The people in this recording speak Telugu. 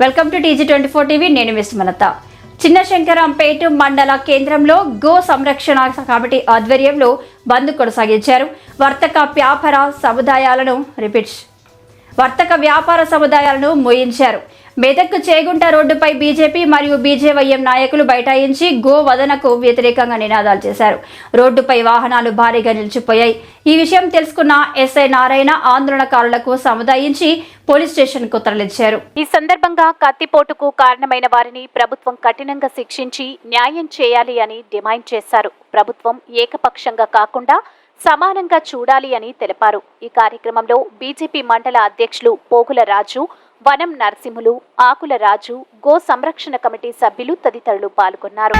Welcome to TG twenty four TV. నేను మిస్ మలత. చిన్న శంకరంపేట మండల కేంద్రంలో గో సంరక్షణ కమిటీ ఆధ్వర్యంలో బంద్ కొనసాగించారు. వర్తక వ్యాపార సముదాయాలను రిపీట్. వర్తక వ్యాపార సముదాయాలను మోయించారు. మెదక్ చేగుంట రోడ్డుపై బీజేపీ మరియు బీజేవైఎం నాయకులు బైఠాయించి గో వదనకు వ్యతిరేకంగా నినాదాలు చేశారు. రోడ్డుపై వాహనాలు భారీగా నిలిచిపోయాయి. ఈ విషయం తెలుసుకున్న ఎస్ఐ నారాయణ ఆందోళనకారులకు సముదాయించి పోలీస్ స్టేషన్కు తరలించారు. ఈ సందర్భంగా కత్తిపోటుకు కారణమైన వారిని ప్రభుత్వం కఠినంగా శిక్షించి న్యాయం చేయాలి అని డిమాండ్ చేశారు. ప్రభుత్వం ఏకపక్షంగా కాకుండా సమానంగా చూడాలి అని తెలిపారు. ఈ కార్యక్రమంలో బీజేపీ మండల అధ్యక్షులు పోగుల రాజు వనం నరసింహులు ఆకుల రాజు గో సంరక్షణ కమిటీ సభ్యులు తదితరులు పాల్గొన్నారు.